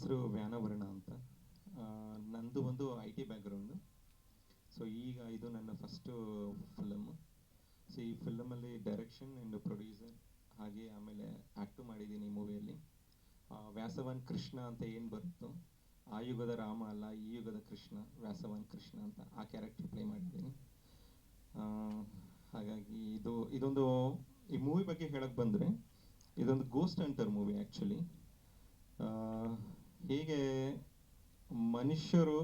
ಹೆಸರು ವ್ಯಾನವರ್ಣ ಅಂತ. ನಂದು ಒಂದು ಐ ಟಿ ಬ್ಯಾಕ್ಗ್ರೌಂಡು ಸೊ ಈಗ ಇದು ನನ್ನ ಫಸ್ಟು ಫಿಲಮ್ ಸೊ ಈ ಫಿಲಮಲ್ಲಿ ಡೈರೆಕ್ಷನ್ ಆ್ಯಂಡ್ ಪ್ರೊಡ್ಯೂಸರ್ ಹಾಗೆ ಆಮೇಲೆ ಆ್ಯಕ್ಟು ಮಾಡಿದ್ದೀನಿ ಈ ಮೂವಿಯಲ್ಲಿ ವ್ಯಾಸವನ್ ಕೃಷ್ಣ ಅಂತ ಏನು ಬರುತ್ತೋ, ಆ ಯುಗದ ರಾಮ ಅಲ್ಲ, ಈ ಯುಗದ ಕೃಷ್ಣ, ವ್ಯಾಸವನ್ ಕೃಷ್ಣ ಅಂತ ಆ ಕ್ಯಾರೆಕ್ಟರ್ ಪ್ಲೇ ಮಾಡಿದ್ದೀನಿ. ಹಾಗಾಗಿ ಇದು, ಇದೊಂದು, ಈ ಮೂವಿ ಬಗ್ಗೆ ಹೇಳಕ್ಕೆ ಬಂದರೆ, ಇದೊಂದು ಗೋಸ್ಟ್ ಅಂಟರ್ ಮೂವಿ ಆ್ಯಕ್ಚುಲಿ ಹೇಗೆ ಮನುಷ್ಯರು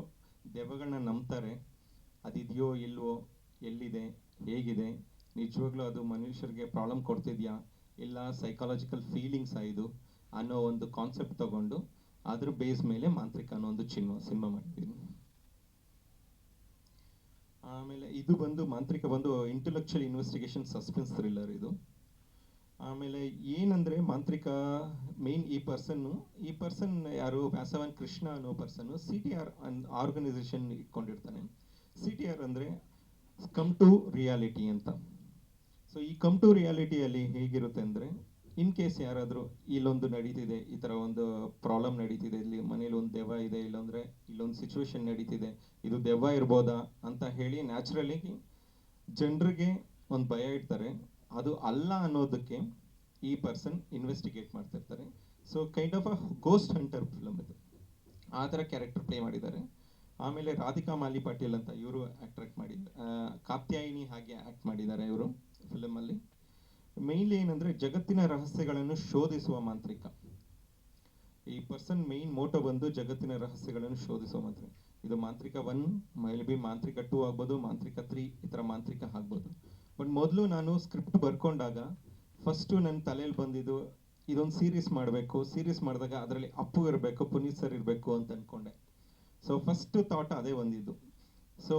ದೆವ್ವಗಳನ್ನ ನಂಬ್ತಾರೆ. ಅದಿದೆಯೋ ಇಲ್ವೋ, ಎಲ್ಲಿದೆ, ಹೇಗಿದೆ, ನಿಜವಾಗ್ಲೂ ಅದು ಮನುಷ್ಯರಿಗೆ ಪ್ರಾಬ್ಲಮ್ ಕೊಡ್ತಿದ್ಯಾ? ಇಲ್ಲ ಸೈಕಾಲಜಿಕಲ್ ಫೀಲಿಂಗ್ಸ್ ಇದು? ಅನ್ನೋ ಒಂದು ಕಾನ್ಸೆಪ್ಟ್ ತಗೊಂಡು ಅದ್ರ ಬೇಸ್ ಮೇಲೆ ಮಾಂತ್ರಿಕ ಅನ್ನೋ ಒಂದು ಚಿನ್ನ ಸಿನಿಮಾ ಮಾಡಿದ್ದೀನಿ ಆಮೇಲೆ ಇದು ಬಂದು ಮಾಂತ್ರಿಕ ಬಂದು ಇಂಟೆಲೆಕ್ಚುಯಲ್ ಇನ್ವೆಸ್ಟಿಗೇಷನ್ ಸಸ್ಪೆನ್ಸ್ ಥ್ರಿಲ್ಲರ್ ಇದು. ಆಮೇಲೆ ಏನಂದ್ರೆ ಮಾಂತ್ರಿಕ ಮೇನ್ ಈ ಪರ್ಸನ್ನು ಈ ಪರ್ಸನ್ ಯಾರು? ವ್ಯಾಸವನ್ ಕೃಷ್ಣ ಅನ್ನೋ ಪರ್ಸನ್ನು ಸಿ ಟಿ ಆರ್ ಆರ್ಗನೈಸೇಷನ್ ಇಟ್ಕೊಂಡಿರ್ತಾನೆ. ಸಿ ಟಿ ಆರ್ ಅಂದರೆ ಕಮ್ ಟು ರಿಯಾಲಿಟಿ ಅಂತ. ಸೊ ಈ ಕಮ್ ಟು ರಿಯಾಲಿಟಿಯಲ್ಲಿ ಹೇಗಿರುತ್ತೆ ಅಂದರೆ ಇನ್ ಕೇಸ್ ಯಾರಾದರೂ ಇಲ್ಲೊಂದು ನಡೀತಿದೆ, ಈ ಥರ ಒಂದು ಪ್ರಾಬ್ಲಮ್ ನಡೀತಿದೆ, ಇಲ್ಲಿ ಮನೇಲಿ ಒಂದು ದೆವ್ವ ಇದೆ, ಇಲ್ಲಂದ್ರೆ ಇಲ್ಲೊಂದು ಸಿಚುವೇಶನ್ ನಡೀತಿದೆ, ಇದು ದೆವ್ವ ಇರ್ಬೋದಾ ಅಂತ ಹೇಳಿ ನ್ಯಾಚುರಲಿ ಜನರಿಗೆ ಒಂದು ಭಯ ಇಡ್ತಾರೆ. ಅದು ಅಲ್ಲ ಅನ್ನೋದಕ್ಕೆ ಈ ಪರ್ಸನ್ ಇನ್ವೆಸ್ಟಿಗೇಟ್ ಮಾಡ್ತಿರ್ತಾರೆ. So kind of a ghost hunter film ಇದು. ಆ ಥರ ಕ್ಯಾರೆಕ್ಟರ್ ಪ್ಲೇ ಮಾಡಿದ್ದಾರೆ. ಆಮೇಲೆ ರಾಧಿಕಾ ಮಾಲಿ ಪಾಟೀಲ್ ಅಂತ ಇವರು ಅಟ್ರಾಕ್ಟ್ ಮಾಡಿದ್ದಾರೆ ಕಾತ್ಯಾಯಿನಿ ಹಾಗೆ ಆ್ಯಕ್ಟ್ ಮಾಡಿದ್ದಾರೆ ಇವರು ಫಿಲಮಲ್ಲಿ ಮೇನ್ಲಿ ಏನಂದ್ರೆ ಜಗತ್ತಿನ ರಹಸ್ಯಗಳನ್ನು ಶೋಧಿಸುವ ಮಾಂತ್ರಿಕ. ಈ ಪರ್ಸನ್ ಮೇನ್ ಮೋಟೋ ಬಂದು ಜಗತ್ತಿನ ರಹಸ್ಯಗಳನ್ನು ಶೋಧಿಸುವ ಮಾಂತ್ರಿಕ. ಇದು ಮಾಂತ್ರಿಕ ಒನ್ ಮೈಲ್ ಬಿ ಮಾಂತ್ರಿಕ ಟೂ ಆಗ್ಬೋದು, ಮಾಂತ್ರಿಕ ತ್ರೀ ಈ ಥರ ಮಾಂತ್ರಿಕ ಆಗ್ಬೋದು. ಬಟ್ ಮೊದಲು ನಾನು ಸ್ಕ್ರಿಪ್ಟ್ ಬರ್ಕೊಂಡಾಗ ಫಸ್ಟು ನನ್ನ ತಲೆಯಲ್ಲಿ ಬಂದಿದ್ದು ಇದೊಂದು ಸೀರೀಸ್ ಮಾಡಬೇಕು ಸೀರೀಸ್ ಮಾಡಿದಾಗ ಅದರಲ್ಲಿ ಅಪ್ಪು ಇರಬೇಕು, ಪುನೀತ್ ಸರ್ ಇರಬೇಕು ಅಂತ ಅಂದ್ಕೊಂಡೆ ಸೊ ಫಸ್ಟ್ ಥಾಟ್ ಅದೇ ಬಂದಿದ್ದು. ಸೊ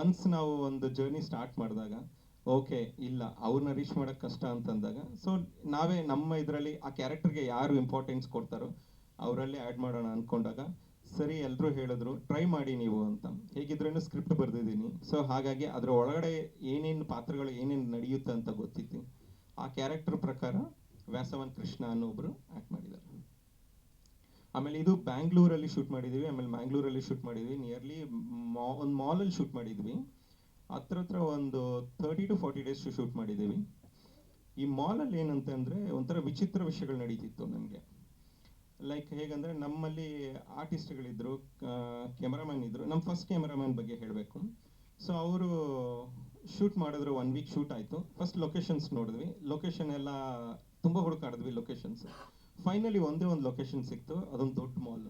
ಒನ್ಸ್ ನಾವು ಒಂದು ಜರ್ನಿ ಸ್ಟಾರ್ಟ್ ಮಾಡಿದಾಗ ಓಕೆ ಇಲ್ಲ ಅವ್ರನ್ನ ರೀಚ್ ಮಾಡೋಕ್ಕೆ ಕಷ್ಟ ಅಂತಂದಾಗ ಸೊ ನಾವೇ ನಮ್ಮ ಇದರಲ್ಲಿ ಆ ಕ್ಯಾರೆಕ್ಟರ್ಗೆ ಯಾರು ಇಂಪಾರ್ಟೆನ್ಸ್ ಕೊಡ್ತಾರೋ ಅವರಲ್ಲೇ ಆ್ಯಡ್ ಮಾಡೋಣ ಅಂದ್ಕೊಂಡಾಗ ಸರಿ ಎಲ್ಲರೂ ಹೇಳಿದ್ರು, ಟ್ರೈ ಮಾಡಿ ನೀವು ಅಂತ. ಹೇಗಿದ್ರೂ ಸ್ಕ್ರಿಪ್ಟ್ ಬರೆದಿದ್ದೀನಿ. ಸೊ, ಹಾಗಾಗಿ ಅದರ ಒಳಗಡೆ ಏನೇನು ಪಾತ್ರಗಳು ಏನೇನು ನಡೆಯುತ್ತೆ ಅಂತ ಗೊತ್ತಿತ್ತು. ಆ ಕ್ಯಾರೆಕ್ಟರ್ ಪ್ರಕಾರ ವ್ಯಾಸವನ್ ಕೃಷ್ಣ ಅನ್ನೋ ಒಬ್ರು ಆ್ಯಕ್ಟ್ ಮಾಡಿದ್ದಾರೆ. ಆಮೇಲೆ ಇದು ಬ್ಯಾಂಗ್ಳೂರಲ್ಲಿ ಶೂಟ್ ಮಾಡಿದ್ವಿ. ಆಮೇಲೆ ಮ್ಯಾಂಗ್ಳೂರಲ್ಲಿ ಶೂಟ್ ಮಾಡಿದ್ವಿ. ನಿಯರ್ಲಿ ಮಾ, ಒಂದು ಮಾಲಲ್ಲಿ ಶೂಟ್ ಮಾಡಿದ್ವಿ. ಹತ್ರ ಹತ್ರ ಒಂದು thirty to forty days shoot ಮಾಡಿದ್ದೀವಿ ಈ ಮಾಲಲ್ಲಿ ಏನಂತಂದರೆ ಒಂಥರ ವಿಚಿತ್ರ ವಿಷಯಗಳು ನಡೀತಿತ್ತು ನಮಗೆ ಲೈಕ್ ಹೇಗಂದ್ರೆ ನಮ್ಮಲ್ಲಿ ಆರ್ಟಿಸ್ಟ್ಗಳಿದ್ರು ಕ್ಯಾಮರಾಮನ್ ಇದ್ರು ನಮ್ಮ ಫಸ್ಟ್ ಕ್ಯಾಮರಾಮನ್ ಬಗ್ಗೆ ಹೇಳಬೇಕು. ಸೊ ಅವರು ಶೂಟ್ ಮಾಡಿದ್ರು ಒನ್ ವೀಕ್ ಶೂಟ್ ಆಯಿತು. ಫಸ್ಟ್ ಲೊಕೇಶನ್ಸ್ ನೋಡಿದ್ವಿ. ಲೊಕೇಶನ್ ಎಲ್ಲ ತುಂಬ ಹುಡುಕಾಡಿದ್ವಿ ಲೊಕೇಶನ್ಸ್ ಫೈನಲಿ ಒಂದೇ ಒಂದು ಲೊಕೇಶನ್ ಸಿಕ್ತು, ಅದೊಂದು ದೊಡ್ಡ ಮಾಲ್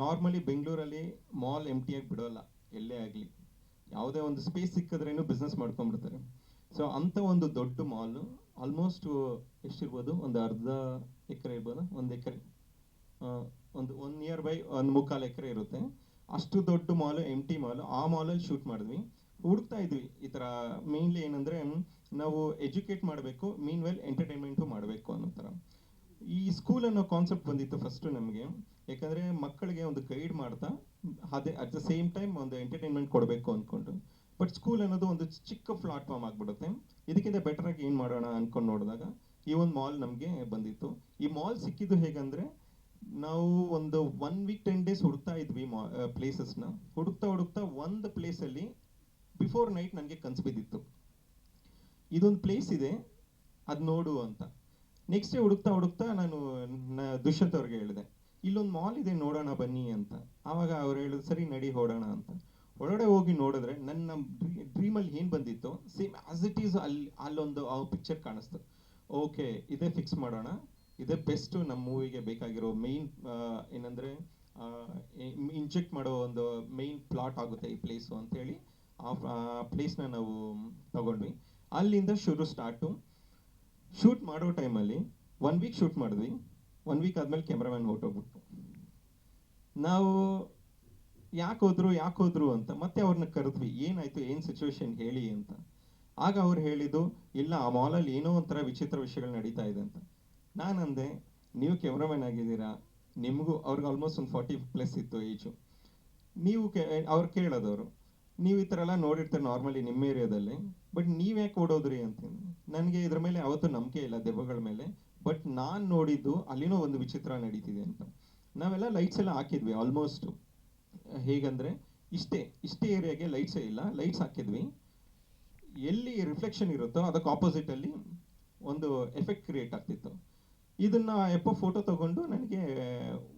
ನಾರ್ಮಲಿ ಬೆಂಗಳೂರಲ್ಲಿ ಮಾಲ್ ಎಂ ಆಗಿ ಬಿಡೋಲ್ಲ, ಎಲ್ಲೇ ಆಗಲಿ. ಯಾವುದೇ ಒಂದು ಸ್ಪೇಸ್ ಸಿಕ್ಕಿದ್ರೇನು ಬಿಸ್ನೆಸ್ ಮಾಡ್ಕೊಂಡ್ಬಿಡ್ತಾರೆ. ಸೊ ಅಂಥ ಒಂದು ದೊಡ್ಡ ಮಾಲು ಆಲ್ಮೋಸ್ಟ್ ಎಷ್ಟಿರ್ಬೋದು? ಒಂದು ಅರ್ಧ ಎಕರೆ ಇರ್ಬೋದು? ಒಂದು ಎಕರೆ. ಒಂದು ಒನ್ ನಿಯರ್ ಬೈ ಒಂದು ಮುಕ್ಕಾಲು ಎಕರೆ ಇರುತ್ತೆ. ಅಷ್ಟು ದೊಡ್ಡ ಮಾಲ್ ಎಂ ಟಿ ಮಾಲ್. ಆ ಮಾಲಲ್ಲಿ ಶೂಟ್ ಮಾಡಿದ್ವಿ. ಹುಡುಕ್ತಾ ಇದ್ವಿ. ಈ ಥರ ಮೇನ್ಲಿ ಏನಂದರೆ ನಾವು ಎಜುಕೇಟ್ ಮಾಡಬೇಕು ಮೀನ್ ವೆಲ್ ಎಂಟರ್ಟೈನ್ಮೆಂಟು ಮಾಡಬೇಕು ಅನ್ನೋ ಥರ ಈ ಸ್ಕೂಲ್ ಅನ್ನೋ ಕಾನ್ಸೆಪ್ಟ್ ಬಂದಿತ್ತು ಫಸ್ಟು ನಮಗೆ. ಯಾಕಂದರೆ ಮಕ್ಕಳಿಗೆ ಒಂದು ಗೈಡ್ ಮಾಡ್ತಾ, ಅದೇ ಅಟ್ ದ ಸೇಮ್ ಟೈಮ್ ಒಂದು ಎಂಟರ್ಟೈನ್ಮೆಂಟ್ ಕೊಡಬೇಕು ಅಂದ್ಕೊಂಡು ಬಟ್ ಸ್ಕೂಲ್ ಅನ್ನೋದು ಒಂದು ಚಿಕ್ಕ ಪ್ಲಾಟ್ಫಾರ್ಮ್ ಆಗಿಬಿಡುತ್ತೆ. ಇದಕ್ಕಿಂತ ಬೆಟರ್ ಆಗಿ ಏನು ಮಾಡೋಣ ಅಂದ್ಕೊಂಡು ನೋಡಿದಾಗ, ಈ ಒಂದು ಮಾಲ್ ನಮಗೆ ಬಂದಿತ್ತು. ಈ ಮಾಲ್ ಸಿಕ್ಕಿದ್ದು ಹೇಗಂದ್ರೆ ನಾವು ಒಂದು ಒನ್ ವೀಕ್ ಟೆನ್ ಡೇಸ್ ಹುಡುಕ್ತಾ ಇದ್ವಿ ಪ್ಲೇಸಸ್ನ ಹುಡುಕ್ತಾ ಹುಡುಕ್ತಾ ಒಂದು ಪ್ಲೇಸಲ್ಲಿ ಬಿಫೋರ್ ನೈಟ್ ನನಗೆ ಕನ್ಸು ಬಿದ್ದಿತ್ತು. ಇದೊಂದು ಪ್ಲೇಸ್ ಇದೆ, ಅದು ನೋಡು ಅಂತ. ನೆಕ್ಸ್ಟ್ ಡೇ ಹುಡುಕ್ತಾ ಹುಡುಕ್ತಾ ನಾನು ದುಷ್ಯಂತ್ ಅವ್ರಿಗೆ ಹೇಳಿದೆ, ಇಲ್ಲೊಂದು ಮಾಲ್ ಇದೆ ನೋಡೋಣ ಬನ್ನಿ ಅಂತ. ಆವಾಗ ಅವ್ರು ಹೇಳಿದ್ರು, ಸರಿ ನಡಿ ಹೊಡೋಣ ಅಂತ. ಒಳಗಡೆ ಹೋಗಿ ನೋಡಿದ್ರೆ ನನ್ನ ಡ್ರೀಮಲ್ಲಿ ಏನು ಬಂದಿತ್ತು ಸೇಮ್ ಆಸ್ ಇಟ್ ಈಸ್ ಅಲ್ಲಿ, ಅಲ್ಲೊಂದು ಪಿಕ್ಚರ್ ಕಾಣಿಸ್ತು. ಓಕೆ ಇದೇ ಫಿಕ್ಸ್ ಮಾಡೋಣ. ಇದೇ ಬೆಸ್ಟ್ ನಮ್ಮ ಮೂವಿಗೆ ಬೇಕಾಗಿರೋ ಮೇಯ್ನ್ ಏನಂದರೆ ಇಂಜೆಕ್ಟ್ ಮಾಡೋ ಒಂದು ಮೇಯ್ನ್ ಪ್ಲಾಟ್ ಆಗುತ್ತೆ ಈ ಪ್ಲೇಸು ಅಂತೇಳಿ ಆ ಪ್ಲೇಸ್ನ ನಾವು ತಗೊಂಡ್ವಿ. ಅಲ್ಲಿಂದ ಶುರು ಸ್ಟಾರ್ಟು ಶೂಟ್ ಮಾಡೋ ಟೈಮಲ್ಲಿ ಒನ್ ವೀಕ್ ಶೂಟ್ ಮಾಡಿದ್ವಿ. ಒನ್ ವೀಕ್ ಆದ್ಮೇಲೆ ಕ್ಯಾಮ್ರಾಮನ್ ಹೊರಟೋಗ್ಬಿಟ್ಟು ನಾವು ಯಾಕೆ ಹೋದ್ರು ಯಾಕೆ ಹೋದ್ರು ಅಂತ ಮತ್ತೆ ಅವ್ರನ್ನ ಕರೆದ್ವಿ. ಏನಾಯ್ತು, ಏನು ಸಿಚುವೇಶನ್ ಹೇಳಿ ಅಂತ. ಆಗ ಅವ್ರು ಹೇಳಿದ್ದು, ಇಲ್ಲ, ಆ ಮಾಲಲ್ಲಿ ಏನೋ ಒಂಥರ ವಿಚಿತ್ರ ವಿಷಯಗಳು ನಡೀತಾ ಇದೆ ಅಂತ. ನಾನು ಅಂದೆ ನೀವು ಕ್ಯಾಮ್ರಾಮನ್ ಆಗಿದ್ದೀರಾ? ನಿಮಗೂ ಅವ್ರಿಗೆ ಆಲ್ಮೋಸ್ಟ್ ಒಂದು ಫಾರ್ಟಿ ಪ್ಲಸ್ ಇತ್ತು ಏಜು ನೀವು ಕೇ, ಅವ್ರು ಕೇಳೋದವರು, ನೀವು ಈ ಥರ ಎಲ್ಲ ನೋಡಿರ್ತಾರೆ ನಾರ್ಮಲಿ ನಿಮ್ಮ ಏರಿಯಾದಲ್ಲಿ ಬಟ್ ನೀವು ಯಾಕೆ ಓಡೋದ್ರಿ ಅಂತ ನನಗೆ ಇದ್ರ ಮೇಲೆ ಯಾವತ್ತೂ ನಂಬಿಕೆ ಇಲ್ಲ ದೆವ್ವಗಳ ಮೇಲೆ ಬಟ್ ನಾನು ನೋಡಿದ್ದು ಅಲ್ಲಿನೂ ಒಂದು ವಿಚಿತ್ರ ನಡೀತಿದೆ ಅಂತ. ನಾವೆಲ್ಲ ಲೈಟ್ಸ್ ಎಲ್ಲ ಹಾಕಿದ್ವಿ ಆಲ್ಮೋಸ್ಟು ಹೇಗಂದರೆ, ಇಷ್ಟೇ ಇಷ್ಟೇ ಏರಿಯಾಗೆ ಲೈಟ್ಸೇ ಇಲ್ಲ ಲೈಟ್ಸ್ ಹಾಕಿದ್ವಿ. ಎಲ್ಲಿ ರಿಫ್ಲೆಕ್ಷನ್ ಇರುತ್ತೋ ಅದಕ್ಕೆ ಆಪೋಸಿಟಲ್ಲಿ ಒಂದು ಎಫೆಕ್ಟ್ ಕ್ರಿಯೇಟ್ ಆಗ್ತಿತ್ತು. ಇದನ್ನ ಎಪ್ಪ ಫೋಟೋ ತಗೊಂಡು ನನಗೆ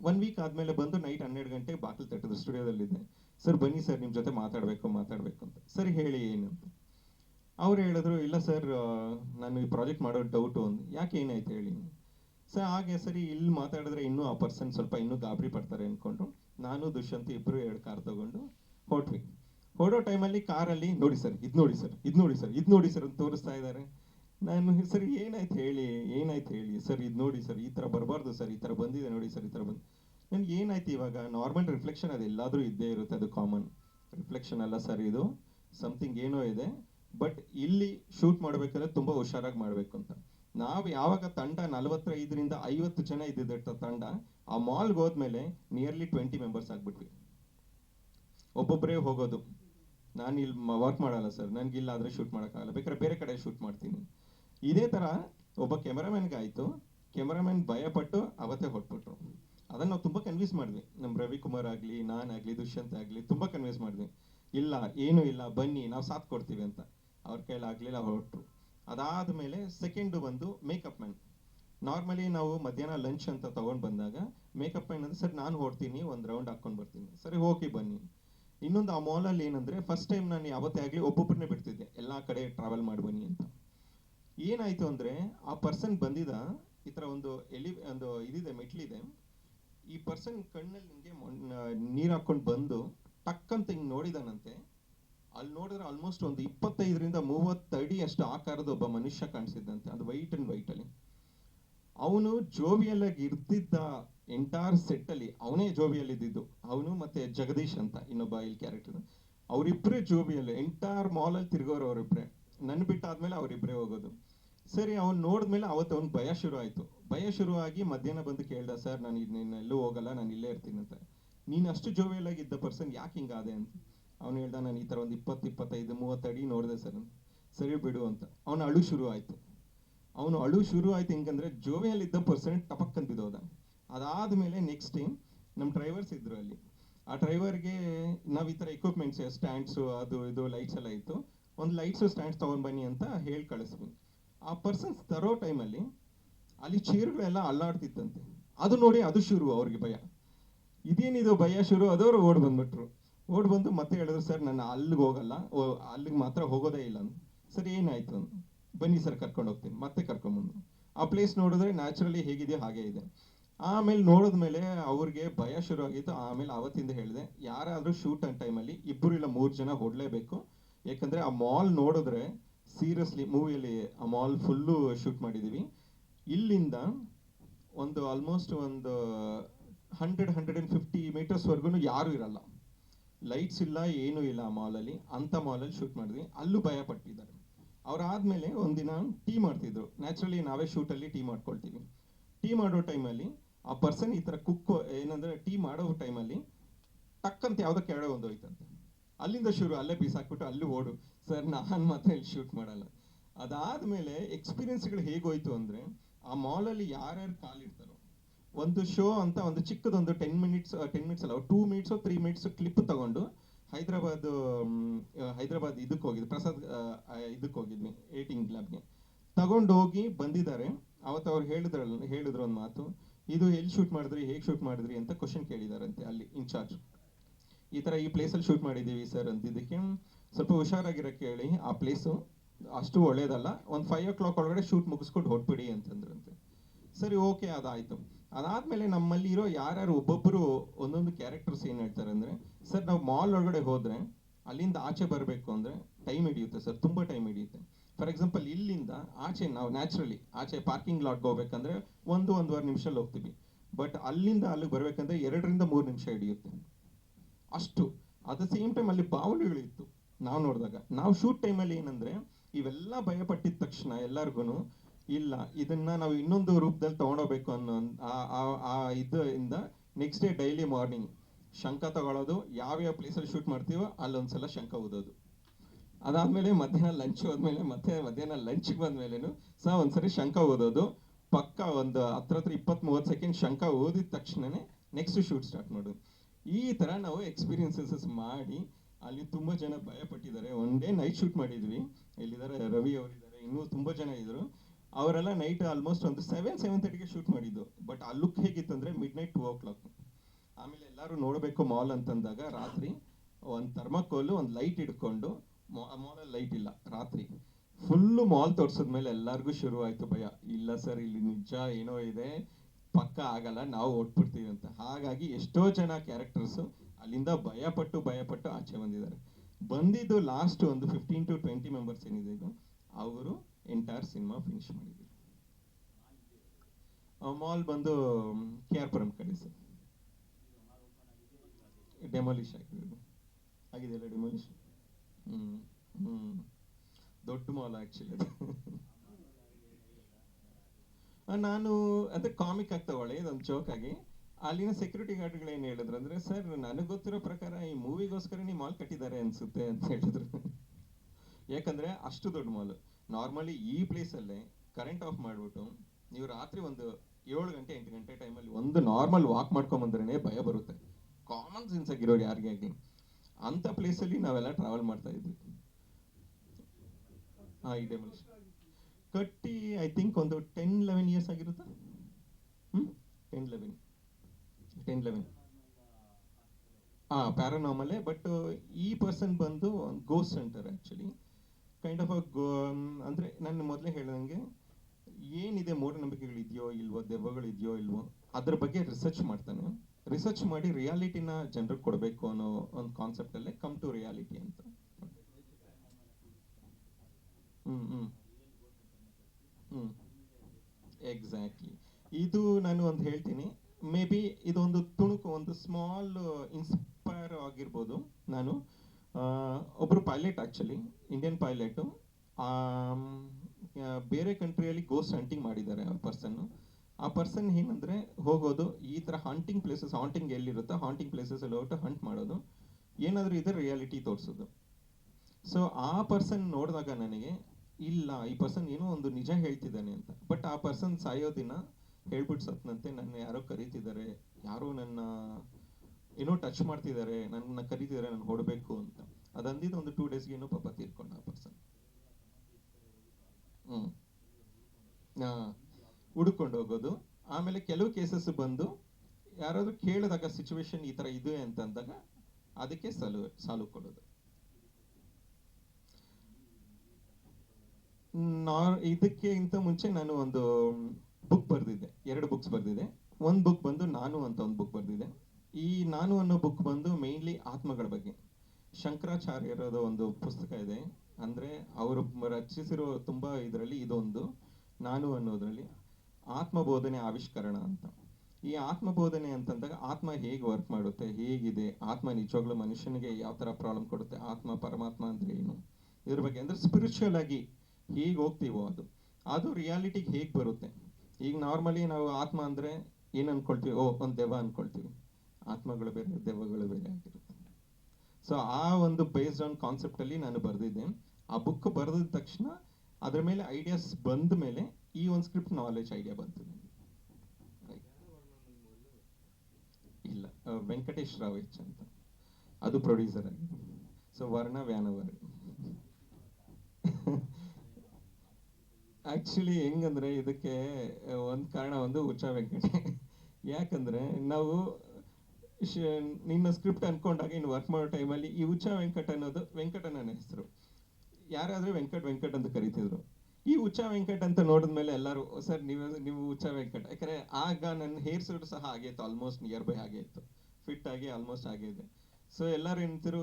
ಒನ್ ವೀಕ್ ಆದ್ಮೇಲೆ ಬಂದು ನೈಟ್ ಹನ್ನೆರಡು ಗಂಟೆಗೆ ಬಾಗಿಲು ತಟ್ಟಿದ್ರು ಸ್ಟುಡಿಯೋದಲ್ಲಿದ್ದೆ ಸರ್, ಬನ್ನಿ ಸರ್ ನಿಮ್ಮ ಜೊತೆ ಮಾತಾಡಬೇಕು ಮಾತಾಡಬೇಕು ಅಂತ. ಸರಿ, ಹೇಳಿ, ಏನು ಅಂತ. ಅವ್ರು ಹೇಳಿದ್ರು, ಇಲ್ಲ ಸರ್ ನಾನು ಈ ಪ್ರಾಜೆಕ್ಟ್ ಮಾಡೋ ಡೌಟು ಅಂತ ಯಾಕೆ ಏನಾಯ್ತು ಹೇಳಿ? ಸರ್, ಹಾಗೆ ಸರಿ, ಇಲ್ಲಿ ಮಾತಾಡಿದ್ರೆ ಇನ್ನೂ ಆ ಪರ್ಸನ್ ಸ್ವಲ್ಪ ಇನ್ನೂ ಗಾಬರಿ ಪಡ್ತಾರೆ ಅಂದ್ಕೊಂಡು ನಾನು, ದುಷ್ಯಂತ ಇಬ್ಬರು ಎರಡು ಕಾರ್ ತಗೊಂಡು ಹೊಟ್ವಿ ಹೊಡೋ ಟೈಮಲ್ಲಿ ಕಾರಲ್ಲಿ, ನೋಡಿ ಸರ್, ಇದು ನೋಡಿ ಸರ್, ಇದು ನೋಡಿ ಸರ್, ಇದು ನೋಡಿ ಸರ್ ಅಂತ ತೋರಿಸ್ತಾ ಇದ್ದಾರೆ. ನಾನು ಸರ್ ಏನಾಯ್ತು ಹೇಳಿ ಏನಾಯ್ತು ಹೇಳಿ? ಸರ್ ಇದು ನೋಡಿ ಸರ್, ಈ ಥರ ಬರಬಾರ್ದು ಸರ್, ಈ ಥರ ಬಂದಿದೆ ನೋಡಿ ಸರ್, ಈ ಥರ ಬಂದು, ನನಗೆ ಏನಾಯ್ತು ಇವಾಗ? ನಾರ್ಮಲ್ ರಿಫ್ಲೆಕ್ಷನ್ ಅದು ಎಲ್ಲಾದರೂ ಇದ್ದೇ ಇರುತ್ತೆ, ಅದು ಕಾಮನ್. ರಿಫ್ಲೆಕ್ಷನ್ ಅಲ್ಲ ಸರ್ ಇದು. ಸಮಥಿಂಗ್ ಏನೋ ಇದೆ. ಬಟ್ ಇಲ್ಲಿ ಶೂಟ್ ಮಾಡಬೇಕಾದ್ರೆ ತುಂಬ ಹುಷಾರಾಗಿ ಮಾಡಬೇಕು ಅಂತ. ನಾವು ಯಾವಾಗ ತಂಡ ನಲವತ್ತೈದರಿಂದ ಐವತ್ತು ಜನ ಇದ್ದಿದ್ದ ತಂಡ, ಆ ಮಾಲ್ಗೆ ಹೋದ್ಮೇಲೆ ನಿಯರ್ಲಿ ಟ್ವೆಂಟಿ ಮೆಂಬರ್ಸ್ ಆಗ್ಬಿಟ್ವಿ. ಒಬ್ಬೊಬ್ಬರೇ ಹೋಗೋದು. ನಾನು ಇಲ್ಲಿ ವರ್ಕ್ ಮಾಡಲ್ಲ ಸರ್. ನನಗಿಲ್ಲ ಆದರೆ ಆದ್ರೆ ಶೂಟ್ ಮಾಡೋಕ್ಕಾಗಲ್ಲ. ಬೇಕಾದ್ರೆ ಬೇರೆ ಕಡೆ ಶೂಟ್ ಮಾಡ್ತೀನಿ. ಇದೇ ತರ ಒಬ್ಬ ಕೆಮರಾಮನ್ಗೆ ಆಯ್ತು. ಕೆಮರಾಮನ್ ಭಯಪಟ್ಟು ಅವತ್ತೇ ಹೊಟ್ಬಿಟ್ರು ಅದನ್ನ ನಾವು ತುಂಬಾ ಕನ್ವಿನ್ಸ್ ಮಾಡಿದ್ವಿ. ನಮ್ಮ ರವಿಕುಮಾರ್ ಆಗ್ಲಿ ನಾನಾಗಲಿ ದುಷ್ಯಂತ್ ಆಗ್ಲಿ ತುಂಬಾ ಕನ್ವಿನ್ಸ್ ಮಾಡಿದ್ವಿ. ಇಲ್ಲ, ಏನು ಇಲ್ಲ, ಬನ್ನಿ, ನಾವು ಸಾಥ್ ಕೊಡ್ತೀವಿ ಅಂತ. ಅವ್ರ ಕೈಲಾಗಲಿಲ್ಲ ಆಗ್ಲಿಲ್ಲ ಅದಾದ ಮೇಲೆ ಸೆಕೆಂಡ್ ಬಂದು ಮೇಕಪ್ ಮ್ಯಾನ್ ನಾರ್ಮಲಿ ನಾವು ಮಧ್ಯಾಹ್ನ ಲಂಚ್ ಅಂತ ತಗೊಂಡ್ ಬಂದಾಗ ಮೇಕಪ್ ಮ್ಯಾನ್ ಅಂದ್ರೆ, ಸರ್, ನಾನು ಹೊಡ್ತೀನಿ ಒಂದ್ ರೌಂಡ್ ಹಾಕೊಂಡ್ ಬರ್ತೀನಿ. ಸರಿ, ಹೋಗಿ ಬನ್ನಿ. ಇನ್ನೊಂದು ಆ ಮಾಲಲ್ಲಿ ಏನಂದ್ರೆ ಫಸ್ಟ್ ಟೈಮ್ ನಾನು ಯಾವತ್ತೇ ಆಗಲಿ ಒಬ್ಬೊಬ್ಬರನ್ನೇ ಬಿಡ್ತಿದ್ದೆ. ಎಲ್ಲಾ ಕಡೆ ಟ್ರಾವೆಲ್ ಮಾಡಿ ಬನ್ನಿ ಅಂತ. ಏನಾಯ್ತು ಅಂದ್ರೆ ಆ ಪರ್ಸನ್ ಬಂದಿದ, ಈ ತರ ಒಂದು ಎಲಿ, ಒಂದು ಇದಿದೆ ಮೆಟ್ಲಿದೆ ಈ ಪರ್ಸನ್ ಕಣ್ಣಲ್ಲಿ ಹಿಂಗೆ ನೀರ್ ಹಾಕೊಂಡು ಬಂದು ಟಕ್ ಅಂತ ಹಿಂಗ್ ನೋಡಿದಾನಂತೆ. ಅಲ್ಲಿ ನೋಡಿದ್ರೆ ಆಲ್ಮೋಸ್ಟ್ ಒಂದು ಇಪ್ಪತ್ತೈದರಿಂದ ಮೂವತ್ತಡಿ ಅಷ್ಟು ಆಕಾರದ ಒಬ್ಬ ಮನುಷ್ಯ ಕಾಣಿಸಿದ್ದಂತೆ, ಅದು ವೈಟ್ ಅಂಡ್ ವೈಟ್ ಅಲ್ಲಿ. ಅವನು ಜೋವಿಯಲ್ ಆಗಿ ಇರ್ತಿದ್ದ ಎಂಟಾರ್ ಸೆಟ್ ಅಲ್ಲಿ, ಅವನೇ ಇದ್ದಿದ್ದು. ಅವನು ಮತ್ತೆ ಜಗದೀಶ್ ಅಂತ ಇನ್ನೊಬ್ಬ ಇಲ್ಲಿ ಕ್ಯಾರೆಕ್ಟರ್ ಅವರಿಬ್ಬರೇ ಜೋಬಿಯಲ್ಲಿ ಎಂಟಾರ್ ಮಾಲ್ ಅಲ್ಲಿ ತಿರ್ಗೋರು ಅವರಿಬ್ರೆ. ನನ್ ಬಿಟ್ಟಾದ್ಮೇಲೆ ಅವರಿಬ್ರೇ ಹೋಗೋದು. ಸರಿ, ಅವ್ನು ನೋಡಿದ್ಮೇಲೆ ಅವತ್ತು ಅವ್ನ್ ಭಯ ಶುರು ಆಯ್ತು ಭಯ ಶುರುವಾಗಿ ಮಧ್ಯಾಹ್ನ ಬಂದು ಕೇಳ್ದ, ಸರ್, ನಾನು ಇದನ್ನ ಎಲ್ಲೂ ಹೋಗಲ್ಲ, ನಾನು ಇಲ್ಲೇ ಇರ್ತೀನಿ ಅಂತ. ನೀನ್ ಅಷ್ಟು ಜೋವಿಯಲ್ ಇದ್ದ ಪರ್ಸನ್ ಯಾಕೆ ಹಿಂಗಾದೆ? ಅಂತ. ಅವ್ನು ಹೇಳ್ದ, ನಾನು ಈ ಥರ ಒಂದು ಇಪ್ಪತ್ತು, ಇಪ್ಪತ್ತೈದು, ಮೂವತ್ತು ಅಡಿ ನೋಡಿದೆ ಸರ್ ಸರಿ ಬಿಡು ಅಂತ. ಅವನ ಅಳು ಶುರು ಆಯ್ತು ಅವನು ಅಳು ಶುರು ಆಯ್ತು ಹೆಂಗಂದ್ರೆ ಜೋವಿಯಲ್ಲಿ ಇದ್ದ ಪರ್ಸನ್ ಟಪಕ್ ಬಿದ್ದೋದ. ಅದಾದ್ಮೇಲೆ ನೆಕ್ಸ್ಟ್ ಟೈಮ್ ನಮ್ಮ ಡ್ರೈವರ್ಸ್ ಇದ್ರು ಅಲ್ಲಿ. ಆ ಡ್ರೈವರ್ಗೆ ನಾವು ಈ ಥರ ಎಕ್ವಿಪ್ಮೆಂಟ್ಸ್ ಸ್ಟ್ಯಾಂಡ್ಸ್ ಅದು, ಇದು ಲೈಟ್ಸ್ ಎಲ್ಲ ಇತ್ತು. ಒಂದು ಲೈಟ್ಸ್ ಸ್ಟ್ಯಾಂಡ್ಸ್ ತಗೊಂಡ್ ಬನ್ನಿ ಅಂತ ಹೇಳಿ ಕಳಿಸ್ವಿ ಆ ಪರ್ಸನ್ಸ್ ತರೋ ಟೈಮಲ್ಲಿ ಅಲ್ಲಿ ಚೇರ್ಗಳೆಲ್ಲ ಅಲ್ಲಾಡ್ತಿತ್ತಂತೆ. ಅದು ನೋಡಿ ಅದು ಶುರು ಅವ್ರಿಗೆ ಭಯ. ಇದೇನಿದು ಭಯ ಶುರು? ಅದವರು ಓಡ್ ಬಂದ್ಬಿಟ್ರು. ಓಡ್ ಬಂದು ಮತ್ತೆ ಹೇಳಿದ್ರು, ಸರ್, ನಾನು ಅಲ್ಲಿಗೆ ಹೋಗಲ್ಲ. ಅಲ್ಲಿಗೆ ಮಾತ್ರ ಹೋಗೋದೇ ಇಲ್ಲ ಸರಿ, ಏನಾಯ್ತು ಅಂತ ಬನ್ನಿ ಸರ್, ಕರ್ಕೊಂಡು ಹೋಗ್ತೀನಿ. ಮತ್ತೆ ಕರ್ಕೊಂಬಂದು ಆ ಪ್ಲೇಸ್ ನೋಡಿದ್ರೆ ನ್ಯಾಚುರಲಿ ಹೇಗಿದೆಯೋ ಹಾಗೆ ಇದೆ. ಆಮೇಲೆ ನೋಡಿದ್ಮೇಲೆ ಅವ್ರಿಗೆ ಭಯ ಶುರು ಆಗಿತ್ತು. ಆಮೇಲೆ ಅವತ್ತಿಂದ ಹೇಳಿದೆ, ಯಾರಾದರೂ ಶೂಟ್ ಟೈಮಲ್ಲಿ ಇಬ್ಬರು ಇಲ್ಲ ಮೂರು ಜನ ಹೊಡ್ಲೇಬೇಕು ಯಾಕಂದ್ರೆ ಆ ಮಾಲ್ ನೋಡಿದ್ರೆ ಸೀರಿಯಸ್ಲಿ ಮೂವಿಯಲ್ಲಿ ಆ ಮಾಲ್ ಫುಲ್ಲು ಶೂಟ್ ಮಾಡಿದ್ದೀವಿ ಇಲ್ಲಿಂದ ಒಂದು ಆಲ್ಮೋಸ್ಟ್ ಒಂದು ಹಂಡ್ರೆಡ್ ಹಂಡ್ರೆಡ್ ಆ್ಯಂಡ್ ಫಿಫ್ಟಿ ಮೀಟರ್ಸ್ವರೆಗೂ ಯಾರೂ ಇರಲ್ಲ. ಲೈಟ್ಸ್ ಇಲ್ಲ, ಏನೂ ಇಲ್ಲ ಆ ಮಾಲಲ್ಲಿ ಅಂಥ ಮಾಲಲ್ಲಿ ಶೂಟ್ ಮಾಡಿದ್ವಿ. ಅಲ್ಲೂ ಭಯ ಪಟ್ಟಿದ್ದಾರೆ. ಆದಮೇಲೆ ಒಂದಿನ ಟೀ ಮಾಡ್ತಿದ್ರು. ನ್ಯಾಚುರಲಿ ನಾವೇ ಶೂಟಲ್ಲಿ ಟೀ ಮಾಡ್ಕೊಳ್ತೀವಿ. ಟೀ ಮಾಡೋ ಟೈಮಲ್ಲಿ ಆ ಪರ್ಸನ್ ಈ ಥರ ಕುಕ್ ಏನಂದರೆ ಟೀ ಮಾಡೋ ಟೈಮಲ್ಲಿ ಟಕ್ ಅಂತ ಯಾವ್ದೋ ಕೆಳಗೆ ಒಂದು ಹೋಯ್ತಂತೆ. ಅಲ್ಲಿಂದ ಶುರು, ಅಲ್ಲೇ ಬೀಸಾಕ್ಬಿಟ್ಟು ಅಲ್ಲಿ ಓಡು. ಸರ್, ನಾನು ಮಾತ್ರ ಇಲ್ಲಿ ಶೂಟ್ ಮಾಡಲ್ಲ. ಅದಾದ್ಮೇಲೆ ಎಕ್ಸ್ಪೀರಿಯನ್ಸ್ಗಳು ಹೇಗೋಯ್ತು ಅಂದ್ರೆ, ಆ ಮಾಲಲ್ಲಿ ಯಾರ್ಯಾರು ಕಾಲಿಡ್ತಾರೋ ಒಂದು ಶೋ ಅಂತ ಒಂದು ಚಿಕ್ಕದೊಂದು ಟೆನ್ ಮಿನಿಟ್ಸ್ ಟೆನ್ ಮಿನಿಟ್ಸ್ ಅಲ್ಲ two minutes three minutes clip ತಗೊಂಡು ಹೈದರಾಬಾದ್ ಹೈದ್ರಾಬಾದ್ ಇದಕ್ಕೆ ಹೋಗಿದ್ವಿ, ಪ್ರಸಾದ್ ಇದಕ್ಕೆ ಹೋಗಿದ್ವಿ ಏಟಿಂಗ್ ಲ್ಯಾಬ್ಗೆ ತಗೊಂಡು ಹೋಗಿ ಬಂದಿದ್ದಾರೆ. ಅವತ್ತು ಅವ್ರು ಹೇಳಿದ್ರಲ್ಲ, ಹೇಳಿದ್ರು ಒಂದು ಮಾತು, ಇದು ಎಲ್ಲಿ ಶೂಟ್ ಮಾಡಿದ್ರಿ, ಹೇಗೆ ಶೂಟ್ ಮಾಡಿದ್ರಿ ಅಂತ ಕ್ವಶನ್ ಕೇಳಿದಾರಂತೆ ಅಲ್ಲಿ ಇನ್ಚಾರ್ಜ್ ಈ ತರ ಈ ಪ್ಲೇಸಲ್ಲಿ ಶೂಟ್ ಮಾಡಿದ್ದೀವಿ ಸರ್ ಅಂತಿದ್ದಕ್ಕೆ ಸ್ವಲ್ಪ ಹುಷಾರಾಗಿರಕ್ಕೆ ಹೇಳಿ ಆ ಪ್ಲೇಸು ಅಷ್ಟು ಒಳ್ಳೇದಲ್ಲ. ಒಂದು ಫೈವ್ ಓ ಕ್ಲಾಕ್ ಒಳಗಡೆ ಶೂಟ್ ಮುಗಿಸ್ಕೊಂಡು ಹೊಟ್ಬಿಡಿ ಅಂತಂದ್ರಂತೆ. ಸರಿ ಓಕೆ ಅದಾಯಿತು. ಅದಾದ್ಮೇಲೆ ನಮ್ಮಲ್ಲಿ ಇರೋ ಯಾರ್ಯಾರು ಒಬ್ಬೊಬ್ಬರು ಒಂದೊಂದು ಕ್ಯಾರೆಕ್ಟರ್ಸ್ ಏನು ಹೇಳ್ತಾರೆ ಅಂದರೆ, ಸರ್, ನಾವು ಮಾಲ್ ಒಳಗಡೆ ಹೋದರೆ, ಅಲ್ಲಿಂದ ಆಚೆ ಬರಬೇಕು ಅಂದರೆ ಟೈಮ್ ಹಿಡಿಯುತ್ತೆ ಸರ್, ತುಂಬ ಟೈಮ್ ಹಿಡಿಯುತ್ತೆ. ಫಾರ್ ಎಕ್ಸಾಂಪಲ್ ಇಲ್ಲಿಂದ ಆಚೆ, ನಾವು ನ್ಯಾಚುರಲಿ ಆಚೆ ಪಾರ್ಕಿಂಗ್ ಲಾಟ್ಗೆ ಹೋಗ್ಬೇಕಂದ್ರೆ ಒಂದು, ಒಂದೂವರೆ ನಿಮಿಷಲ್ಲಿ ಹೋಗ್ತೀವಿ. ಬಟ್ ಅಲ್ಲಿಂದ ಅಲ್ಲಿಗೆ ಬರಬೇಕಂದ್ರೆ ಎರಡರಿಂದ ಮೂರು ನಿಮಿಷ ಹಿಡಿಯುತ್ತೆ. ಅಷ್ಟು. ಅಟ್ ದ ಸೇಮ್ ಟೈಮ್ ಅಲ್ಲಿ ಬಾವಲಿಗಳಿತ್ತು. ನಾವು ನೋಡಿದಾಗ. ನಾವು ಶೂಟ್ ಟೈಮಲ್ಲಿ ಏನಂದ್ರೆ, ಇವೆಲ್ಲ ಭಯಪಟ್ಟಿದ ತಕ್ಷಣ ಎಲ್ಲರಿಗೂ ಇಲ್ಲ, ಇದನ್ನ ನಾವು ಇನ್ನೊಂದು ರೂಪದಲ್ಲಿ ತಗೊಂಡೋಗ್ಬೇಕು ಅನ್ನೋ ಆ ಇದರಿಂದ ನೆಕ್ಸ್ಟ್ ಡೇ ಡೈಲಿ ಮಾರ್ನಿಂಗ್ ಶಂಕ ತಗೊಳ್ಳೋದು ಯಾವ್ಯಾವ ಪ್ಲೇಸಲ್ಲಿ ಶೂಟ್ ಮಾಡ್ತೀವೋ ಅಲ್ಲೊಂದ್ಸಲ ಶಂಕ ಓದೋದು ಅದಾದ್ಮೇಲೆ ಮಧ್ಯಾಹ್ನ ಲಂಚ್ ಹೋದ್ಮೇಲೆ ಮತ್ತೆ ಮಧ್ಯಾಹ್ನ ಲಂಚ್ ಬಂದಮೇಲೆನು ಸಹ ಒಂದ್ಸರಿ ಶಂಕ ಓದೋದು ಪಕ್ಕ ಒಂದು ಹತ್ರ ಹತ್ರ ಇಪ್ಪತ್ತ್ ಮೂವತ್ತು ಸೆಕೆಂಡ್ ಶಂಕ ಓದಿದ ತಕ್ಷಣನೇ ನೆಕ್ಸ್ಟ್ ಶೂಟ್ ಸ್ಟಾರ್ಟ್ ಮಾಡೋದು. ಈ ಥರ ನಾವು ಎಕ್ಸ್ಪೀರಿಯನ್ಸಸ್ ಮಾಡಿ ಅಲ್ಲಿ ತುಂಬಾ ಜನ ಭಯ ಪಟ್ಟಿದ್ದಾರೆ ಒನ್ ಡೇ ನೈಟ್ ಶೂಟ್ ಮಾಡಿದ್ವಿ. ಇಲ್ಲಿದ್ದಾರೆ ರವಿ ಅವರಿದ್ದಾರೆ. ಇನ್ನೂ ತುಂಬ ಜನ ಇದ್ರು. ಅವರೆಲ್ಲ ನೈಟ್ ಆಲ್ಮೋಸ್ಟ್ ಒಂದು ಸೆವೆನ್ ಸೆವೆನ್ ತರ್ಟಿಗೆ ಶೂಟ್ ಮಾಡಿದ್ದು. ಬಟ್ ಆ ಲುಕ್ ಹೇಗಿತ್ತು ಅಂದ್ರೆ midnight two o'clock ಆಮೇಲೆ ಎಲ್ಲರೂ ನೋಡಬೇಕು ಮಾಲ್ ಅಂತಂದಾಗ ರಾತ್ರಿ ಒಂದು ಥರ್ಮಕೋಲು ಒಂದು ಲೈಟ್ ಇಟ್ಕೊಂಡು ಮಾಲಲ್ಲಿ ಲೈಟ್ ಇಲ್ಲ, ರಾತ್ರಿ. ಫುಲ್ಲು ಮಾಲ್ ತೋರ್ಸಿದ್ಮೇಲೆ ಎಲ್ಲರಿಗೂ ಶುರು ಭಯ. ಇಲ್ಲ ಸರ್ ಇಲ್ಲಿ ನಿಜ ಏನೋ ಇದೆ. ಪಕ್ಕ ಆಗಲ್ಲ, ನಾವು ಒಟ್ಬಿಡ್ತೀವಿ ಅಂತ. ಹಾಗಾಗಿ ಎಷ್ಟೋ ಜನ ಕ್ಯಾರೆಕ್ಟರ್ಸು ಅಲ್ಲಿಂದ ಭಯಪಟ್ಟು ಭಯಪಟ್ಟು ಆಚೆ ಬಂದಿದ್ದಾರೆ. ಬಂದಿದ್ದು ಲಾಸ್ಟ್ ಒಂದು ಫಿಫ್ಟೀನ್ ಟು ಟ್ವೆಂಟಿ ಮೆಂಬರ್ಸ್ ಏನಿದೆ ಅವರು ಎಂಟೈರ್ ಸಿನಿಮಾ ಫಿನಿಶ್ ಮಾಡಿದ್ರು. ಮಾಲ್ ಬಂದು ಕೆ ಆರ್ ಪುರಂ ಕಡೆ ಸರ್ ಡೆಮಾಲಿಷ್ ಆಗಿದೆ ಆಗಿದೆಯಲ್ಲ ಡೆಮಾಲಿಷ್ ದೊಡ್ಡ ಮಾಲ್ ಆಕ್ಚುಲಿ ಅದು. ನಾನು, ಅದೇ ಕಾಮಿಕ್ ಆಗ್ತಾ ಒಳ್ಳೆ ಇದೊಂದು ಜೋಕ್ ಆಗಿ. ಅಲ್ಲಿನ ಸೆಕ್ಯೂರಿಟಿ ಗಾರ್ಡ್ಗಳು ಏನು ಹೇಳಿದ್ರು ಅಂದ್ರೆ, ಸರ್, ನನಗೆ ಗೊತ್ತಿರೋ ಪ್ರಕಾರ ಈ ಮೂವಿಗೋಸ್ಕರ ನೀವು ಮಾಲ್ ಕಟ್ಟಿದ್ದಾರೆ ಅನ್ಸುತ್ತೆ ಅಂತ ಹೇಳಿದ್ರು. ಯಾಕಂದ್ರೆ ಅಷ್ಟು ದೊಡ್ಡ ಮಾಲ್ ನಾರ್ಮಲಿ ಈ ಪ್ಲೇಸಲ್ಲೇ ಕರೆಂಟ್ ಆಫ್ ಮಾಡಿಬಿಟ್ಟು ನೀವು ರಾತ್ರಿ ಒಂದು ಏಳು ಗಂಟೆ, ಎಂಟು ಗಂಟೆ ಟೈಮಲ್ಲಿ ಒಂದು ನಾರ್ಮಲ್ ವಾಕ್ ಮಾಡ್ಕೊಂಬಂದ್ರೇ ಭಯ ಬರುತ್ತೆ. ಕಾಮನ್ ಸೆನ್ಸ್ ಆಗಿರೋರು ಯಾರಿಗೆ ಆಗಲಿ. ಪ್ಲೇಸ್ ಪ್ಲೇಸಲ್ಲಿ ನಾವೆಲ್ಲ ಟ್ರಾವೆಲ್ ಮಾಡ್ತಾ ಇದ್ವಿ. ಹಾಂ ಇದೆ ಕಟ್ಟಿ ಐ ಥಿಂಕ್ ಒಂದು ಟೆನ್ ಲೆವೆನ್ ಇಯರ್ಸ್ ಆಗಿರುತ್ತೆ? ಹ್ಞೂ ಟೆನ್ ಲೆವೆನ್ ಟೆನ್ ಲೆವೆನ್ ಹಾಂ ಪ್ಯಾರಾನಾಮಲೇ ಬಟ್ ಈ ಪರ್ಸನ್ ಬಂದು goes centre actually kind of a go ಅಂದರೆ ನಾನು ಮೊದಲೇ ಹೇಳಿದಂಗೆ, ಏನಿದೆ ಮೂಢನಂಬಿಕೆಗಳಿದೆಯೋ ಇಲ್ವೋ, ದೆವ್ವಗಳಿದೆಯೋ ಇಲ್ವೋ, ಅದ್ರ ಬಗ್ಗೆ ರಿಸರ್ಚ್ ಮಾಡ್ತಾನೆ. ರಿಸರ್ಚ್ ಮಾಡಿ ರಿಯಾಲಿಟಿನ ಜನರಿಗೆ ಕೊಡಬೇಕು ಅನ್ನೋ ಒಂದು ಕಾನ್ಸೆಪ್ಟಲ್ಲೇ ಕಮ್ ಟು ರಿಯಾಲಿಟಿ ಅಂತ. ಹ್ಞೂ ಹ್ಞೂ ಹ್ಞೂ ಎಕ್ಸಾಕ್ಟ್ಲಿ ಇದು ನಾನು ಒಂದು ಹೇಳ್ತೀನಿ. ಮೇ ಬಿ ಇದೊಂದು ತುಣುಕು, ಒಂದು ಸ್ಮಾಲ್ ಇನ್ಸ್ಪೈರ್ ಆಗಿರ್ಬೋದು ನಾನು. ಒಬ್ಬರು ಪೈಲಟ್ ಆ್ಯಕ್ಚುಲಿ ಇಂಡಿಯನ್ ಪೈಲಟು ಬೇರೆ ಕಂಟ್ರಿಯಲ್ಲಿ ಗೋಸ್ಟ್ ಹಂಟಿಂಗ್ ಮಾಡಿದ್ದಾರೆ ಆ ಪರ್ಸನ್ನು ಆ ಪರ್ಸನ್ ಏನಂದರೆ ಹೋಗೋದು, ಈ ಥರ ಹಾಂಟಿಂಗ್ ಪ್ಲೇಸಸ್ ಹಾಂಟಿಂಗ್ ಎಲ್ಲಿರುತ್ತೋ ಹಾಂಟಿಂಗ್ ಪ್ಲೇಸಸಲ್ಲಿ ಹೋಗ್ಬಿಟ್ಟು ಹಂಟ್ ಮಾಡೋದು. ಏನಾದರೂ ಇದೆ ರಿಯಾಲಿಟಿ ತೋರಿಸೋದು. ಸೊ ಆ ಪರ್ಸನ್ ನೋಡಿದಾಗ ನನಗೆ, ಇಲ್ಲ, ಈ ಪರ್ಸನ್ ಏನೋ ಒಂದು ನಿಜ ಹೇಳ್ತಿದ್ದಾನೆ ಅಂತ. ಬಟ್ ಆ ಪರ್ಸನ್ ಸಾಯೋ ದಿನ ಹೇಳ್ಬಿಟ್ಟು ಸತ್ನಂತೆ ನನ್ನ ಯಾರೋ ಕರೀತಿದ್ದಾರೆ, ಯಾರೋ ನನ್ನ ಏನೋ ಟಚ್ ಮಾಡ್ತಿದ್ದಾರೆ ನನ್ನ ಕರೀತಿದ್ದಾರೆ, ನಾನು ಹೊಡಬೇಕು ಅಂತ. ಅದಂದಿದ್ದು ಒಂದು ಟೂ ಡೇಸ್ಗೆ ಏನೋ ಪಾಪ ತೀರ್ಕೊಂಡ ಆ ಪರ್ಸನ್ ಹ್ಮ್. ಹುಡುಕೊಂಡು ಹೋಗೋದು. ಆಮೇಲೆ ಕೆಲವು ಕೇಸಸ್ ಬಂದು ಯಾರಾದ್ರೂ ಕೇಳಿದಾಗ ಸಿಚುವೇಶನ್ ಈ ತರ ಇದೆ ಅಂತ ಅಂದಾಗ ಅದಕ್ಕೆ ಸಲು, ಸಾಲು ಕೊಡೋದು. ಇದಕ್ಕೆ ಇಂತ ಮುಂಚೆ ನಾನು ಒಂದು ಬುಕ್ ಬರೆದಿದ್ದೆ ಎರಡು ಬುಕ್ಸ್ ಬರೆದಿದೆ. ಒಂದು ಬುಕ್ ಬಂದು ನಾನು ಅಂತ ಒಂದು ಬುಕ್ ಬರೆದಿದೆ. ಈ ನಾನು ಅನ್ನೋ ಬುಕ್ ಬಂದು ಮೇನ್ಲಿ ಆತ್ಮಗಳ ಬಗ್ಗೆ. ಶಂಕರಾಚಾರ್ಯರದ ಒಂದು ಪುಸ್ತಕ ಇದೆ. ಅಂದರೆ ಅವರು ರಚಿಸಿರೋ ತುಂಬ ಇದರಲ್ಲಿ ಇದೊಂದು. ನಾನು ಅನ್ನೋದರಲ್ಲಿ ಆತ್ಮಬೋಧನೆ ಆವಿಷ್ಕರಣ ಅಂತ. ಈ ಆತ್ಮಬೋಧನೆ ಅಂತಂದಾಗ ಆತ್ಮ ಹೇಗೆ ವರ್ಕ್ ಮಾಡುತ್ತೆ, ಹೇಗಿದೆ, ಆತ್ಮ ನಿಜವಾಗ್ಲೂ ಮನುಷ್ಯನಿಗೆ ಯಾವ ಥರ ಪ್ರಾಬ್ಲಮ್ ಕೊಡುತ್ತೆ, ಆತ್ಮ, ಪರಮಾತ್ಮ ಅಂದರೆ ಏನು? ಇದ್ರ ಬಗ್ಗೆ ಅಂದರೆ ಸ್ಪಿರಿಚುವಲ್ ಆಗಿ ಹೇಗೆ ಹೋಗ್ತೀವೋ ಅದು. ಅದು ರಿಯಾಲಿಟಿಗೆ ಹೇಗೆ ಬರುತ್ತೆ? ಈಗ ನಾರ್ಮಲಿ ನಾವು ಆತ್ಮ ಅಂದ್ರೆ ಏನ್ ಅನ್ಕೊಳ್ತೀವಿ? ಓ, ಒಂದು ದೆವ್ವ ಅನ್ಕೊಳ್ತೀವಿ. ಆತ್ಮಗಳು ಬೇರೆ, ದೆವ್ವಗಳು ಬೇರೆ ಆಗಿರುತ್ತೆ. ಸೊ ಆ ಒಂದು ಬೇಸ್ಡ್ ಆನ್ ಕಾನ್ಸೆಪ್ಟ್ ಅಲ್ಲಿ ನಾನು ಬರೆದಿದ್ದೆ. ಆ ಬುಕ್ ಬರೆದ ತಕ್ಷಣ ಅದ್ರ ಮೇಲೆ ಐಡಿಯಾಸ್ ಬಂದ ಮೇಲೆ ಈ ಒಂದು ಸ್ಕ್ರಿಪ್ಟ್ ನಾಲೆಜ್ ಐಡಿಯಾ ಬಂತು ಇಲ್ಲ ವೆಂಕಟೇಶ್ ರಾವ್ ಹೆಚ್ ಅಂತ. ಅದು ಪ್ರೊಡ್ಯೂಸರ್ ಆಗಿದೆ ಸೊ ವರ್ಣ ವ್ಯಾನವರ್ ಆಕ್ಚುಲಿ ಹೆಂಗಂದ್ರೆ ಇದಕ್ಕೆ ಒಂದು ಕಾರಣ ಒಂದು ಹುಚ್ಚ ವೆಂಕಟ. ಯಾಕಂದ್ರೆ ನಾವು ನಿನ್ನ ಸ್ಕ್ರಿಪ್ಟ್ ಅನ್ಕೊಂಡಾಗ ಇನ್ನು ವರ್ಕ್ ಮಾಡೋ ಟೈಮಲ್ಲಿ ಈ ಹುಚ್ಚ ವೆಂಕಟ ಅನ್ನೋದು ವೆಂಕಟ ನನ್ನ ಹೆಸರು. ಯಾರಾದ್ರೂ ವೆಂಕಟ್ ವೆಂಕಟ್ ಅಂತ ಕರಿತಿದ್ರು. ಈ ಹುಚ್ಚ ವೆಂಕಟ್ ಅಂತ ನೋಡಿದ್ಮೇಲೆ ಎಲ್ಲರೂ ಸರ್, ನೀವು ನೀವು ಹುಚ್ಚ ವೆಂಕಟ್. ಯಾಕಂದ್ರೆ ಆಗ ನನ್ನ ಹೇರ್ ಸೂಟ್ ಸಹ ಹಾಗೆ ಇತ್ತು ಆಲ್ಮೋಸ್ಟ್ ನಿಯರ್ ಬೈ ಹಾಗೆ ಇತ್ತು. ಫಿಟ್ ಆಗಿ ಆಲ್ಮೋಸ್ಟ್ ಹಾಗೆ ಇದೆ. ಸೊ ಎಲ್ಲರೂ ಏನಂತಿರು